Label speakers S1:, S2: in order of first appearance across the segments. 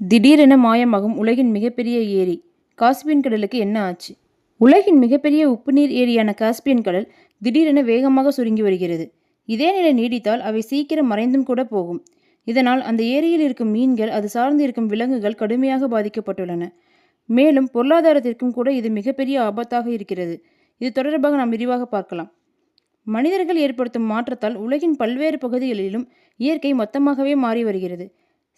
S1: திடீரென மாயமாகும் உலகின் மிகப்பெரிய ஏரி. காஸ்பியன் கடலுக்கு என்ன ஆச்சு? உலகின் மிகப்பெரிய உப்புநீர் ஏரியான காஸ்பியன் கடல் திடீரென வேகமாக சுருங்கி வருகிறது. இதே நிலை நீடித்தால் அவை சீக்கிரம் மறைந்தும் கூட போகும். இதனால் அந்த ஏரியில் இருக்கும் மீன்கள் அது சார்ந்து இருக்கும் விலங்குகள் கடுமையாக பாதிக்கப்பட்டுள்ளன. மேலும் பொருளாதாரத்திற்கும் கூட இது மிகப்பெரிய ஆபத்தாக இருக்கிறது. இது தொடர்பாக நாம் விரிவாக பார்க்கலாம். மனிதர்கள் ஏற்படுத்தும் மாற்றத்தால் உலகின் பல்வேறு பகுதிகளிலும் இயற்கை மொத்தமாகவே மாறி வருகிறது.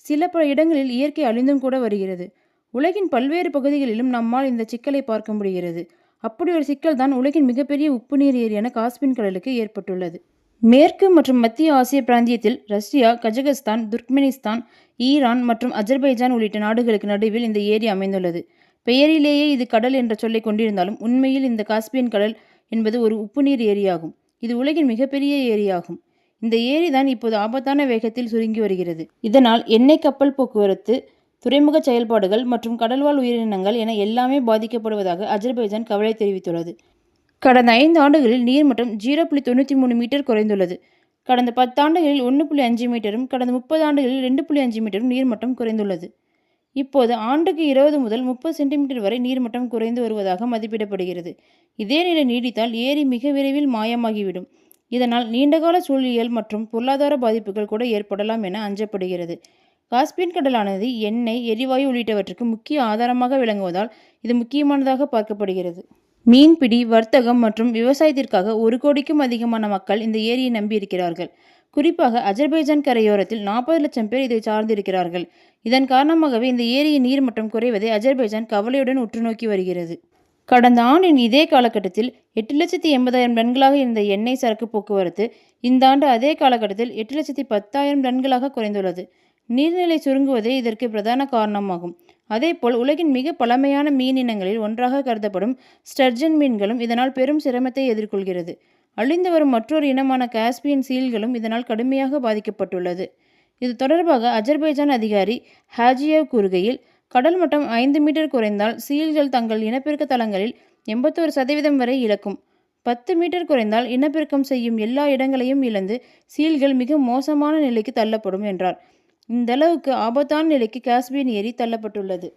S1: சில பல இடங்களில் இயற்கை அழிந்தும் கூட வருகிறது. உலகின் பல்வேறு பகுதிகளிலும் நம்மால் இந்த சிக்கலை பார்க்க முடிகிறது. அப்படி ஒரு சிக்கல் தான் உலகின் மிகப்பெரிய உப்பு நீர் ஏரியான காஸ்பின் கடலுக்கு ஏற்பட்டுள்ளது. மேற்கு மற்றும் மத்திய ஆசிய பிராந்தியத்தில் ரஷ்யா கஜகஸ்தான் துர்க்மெனிஸ்தான் ஈரான் மற்றும் அஜர்பைஜான் உள்ளிட்ட நாடுகளுக்கு நடுவில் இந்த ஏரி அமைந்துள்ளது. பெயரிலேயே இது கடல் என்ற சொல்லை கொண்டிருந்தாலும் உண்மையில் இந்த காஸ்பியன் கடல் என்பது ஒரு உப்புநீர் ஏரியாகும். இது உலகின் மிகப்பெரிய ஏரியாகும். இந்த ஏரி தான் இப்போது ஆபத்தான வேகத்தில் சுருங்கி வருகிறது. இதனால் எண்ணெய் கப்பல் போக்குவரத்து துறைமுக செயல்பாடுகள் மற்றும் கடல்வாழ் உயிரினங்கள் என எல்லாமே பாதிக்கப்படுவதாக அஜர்பைஜான் கவலை தெரிவித்துள்ளது. கடந்த ஐந்து ஆண்டுகளில் நீர்மட்டம் ஜீரோ புள்ளி தொண்ணூற்றி மூணு மீட்டர் குறைந்துள்ளது. கடந்த பத்தாண்டுகளில் ஒன்று புள்ளி அஞ்சு மீட்டரும் கடந்த முப்பது ஆண்டுகளில் ரெண்டு புள்ளி அஞ்சு மீட்டரும் நீர்மட்டம் குறைந்துள்ளது. இப்போது ஆண்டுக்கு இருபது முதல் முப்பது சென்டிமீட்டர் வரை நீர்மட்டம் குறைந்து வருவதாக மதிப்பிடப்படுகிறது. இதே நிலை நீடித்தால் ஏரி மிக விரைவில் மாயமாகிவிடும். இதனால் நீண்டகால சூழலியல் மற்றும் பொருளாதார பாதிப்புகள் கூட ஏற்படலாம் என அஞ்சப்படுகிறது. காஸ்பியன் கடலானது எண்ணெய் எரிவாயு உள்ளிட்டவற்றுக்கு முக்கிய ஆதாரமாக விளங்குவதால் இது முக்கியமானதாக பார்க்கப்படுகிறது. மீன்பிடி வர்த்தகம் மற்றும் விவசாயத்திற்காக ஒரு கோடிக்கும் அதிகமான மக்கள் இந்த ஏரியை நம்பியிருக்கிறார்கள். குறிப்பாக அஜர்பைஜான் கரையோரத்தில் நாற்பது லட்சம் பேர் இதை சார்ந்திருக்கிறார்கள். இதன் காரணமாகவே இந்த ஏரியின் நீர்மட்டம் குறைவதை அஜர்பைஜான் கவலையுடன் உற்று நோக்கி வருகிறது. கடந்த ஆண்டின் இதே காலகட்டத்தில் எட்டு லட்சத்தி எண்பதாயிரம் டன்களாக இருந்த எண்ணெய் சரக்கு போக்குவரத்து இந்த ஆண்டு அதே காலகட்டத்தில் எட்டு லட்சத்தி பத்தாயிரம் டன்களாக குறைந்துள்ளது. நீர்நிலை சுருங்குவதே இதற்கு பிரதான காரணமாகும். அதேபோல் உலகின் மிக பழமையான மீன் இனங்களில் ஒன்றாக கருதப்படும் ஸ்டர்ஜன் மீன்களும் இதனால் பெரும் சிரமத்தை எதிர்கொள்கிறது. அழிந்து வரும் மற்றொரு இனமான காஸ்பியன் சீல்களும் இதனால் கடுமையாக பாதிக்கப்பட்டுள்ளது. இது தொடர்பாக அஜர்பைஜான் அதிகாரி ஹாஜியவ் கூறுகையில் கடல் மட்டம் ஐந்து மீட்டர் குறைந்தால் சீல்கள் தங்கள் இனப்பெருக்க தளங்களில் எண்பத்தோரு சதவீதம் வரை இழக்கும். பத்து மீட்டர் குறைந்தால் இனப்பெருக்கம் செய்யும் எல்லா இடங்களையும் இழந்து சீல்கள் மிக மோசமான நிலைக்கு தள்ளப்படும் என்றார். இந்த அளவுக்கு ஆபத்தான நிலைக்கு காஸ்பியன் ஏரி தள்ளப்பட்டுள்ளது.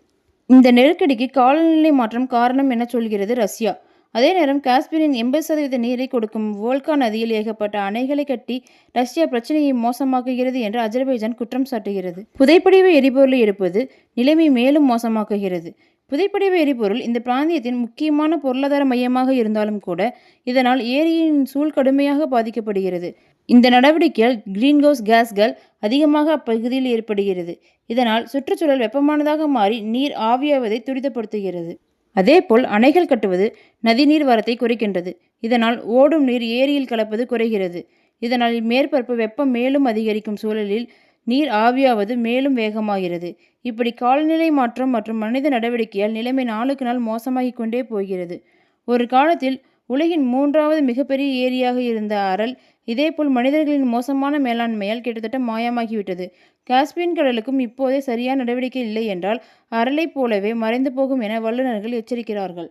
S1: இந்த நெருக்கடிக்கு காலநிலை மாற்றம் காரணம் என சொல்கிறது ரஷ்யா. அதே நேரம் காஸ்பியனின் எண்பது சதவீத நீரை கொடுக்கும் வோல்கா நதியில் ஏகப்பட்ட அணைகளை கட்டி ரஷ்யா பிரச்சனையை மோசமாக்குகிறது என்று அஜர்பைஜான் குற்றம் சாட்டுகிறது. புதைப்படிவ எரிபொருளை எடுப்பது நிலைமை மேலும் மோசமாக்குகிறது. புதைப்படிவ எரிபொருள் இந்த பிராந்தியத்தின் முக்கியமான பொருளாதார மையமாக இருந்தாலும் கூட இதனால் ஏரியின் சூழ் கடுமையாக பாதிக்கப்படுகிறது. இந்த நடவடிக்கையால் கிரீன்ஹவுஸ் கேஸ்கள் அதிகமாக அப்பகுதியில் ஏற்படுகிறது. இதனால் சுற்றுச்சூழல் வெப்பமானதாக மாறி நீர் ஆவியாவதை துரிதப்படுத்துகிறது. அதேபோல் அணைகள் கட்டுவது நதிநீர் வரத்தை குறைக்கின்றது. இதனால் ஓடும் நீர் ஏரியில் கலப்பது குறைகிறது. இதனால் மேற்பரப்பு வெப்பம் மேலும் அதிகரிக்கும் சூழலில் நீர் ஆவியாவது மேலும் வேகமாகிறது. இப்படி காலநிலை மாற்றம் மற்றும் மனித நடவடிக்கையால் நிலைமை நாளுக்கு நாள் மோசமாகிக் கொண்டே போகிறது. ஒரு காலத்தில் உலகின் மூன்றாவது மிகப்பெரிய ஏரியாக இருந்த அரல் இதேபோல் மனிதர்களின் மோசமான மேலாண்மையால் கிட்டத்தட்ட மாயமாகிவிட்டது. காஸ்பியன் கடலுக்கும் இப்போதே சரியான நடவடிக்கை இல்லை என்றால் அரலைப் போலவே மறைந்து போகும் என வல்லுநர்கள் எச்சரிக்கிறார்கள்.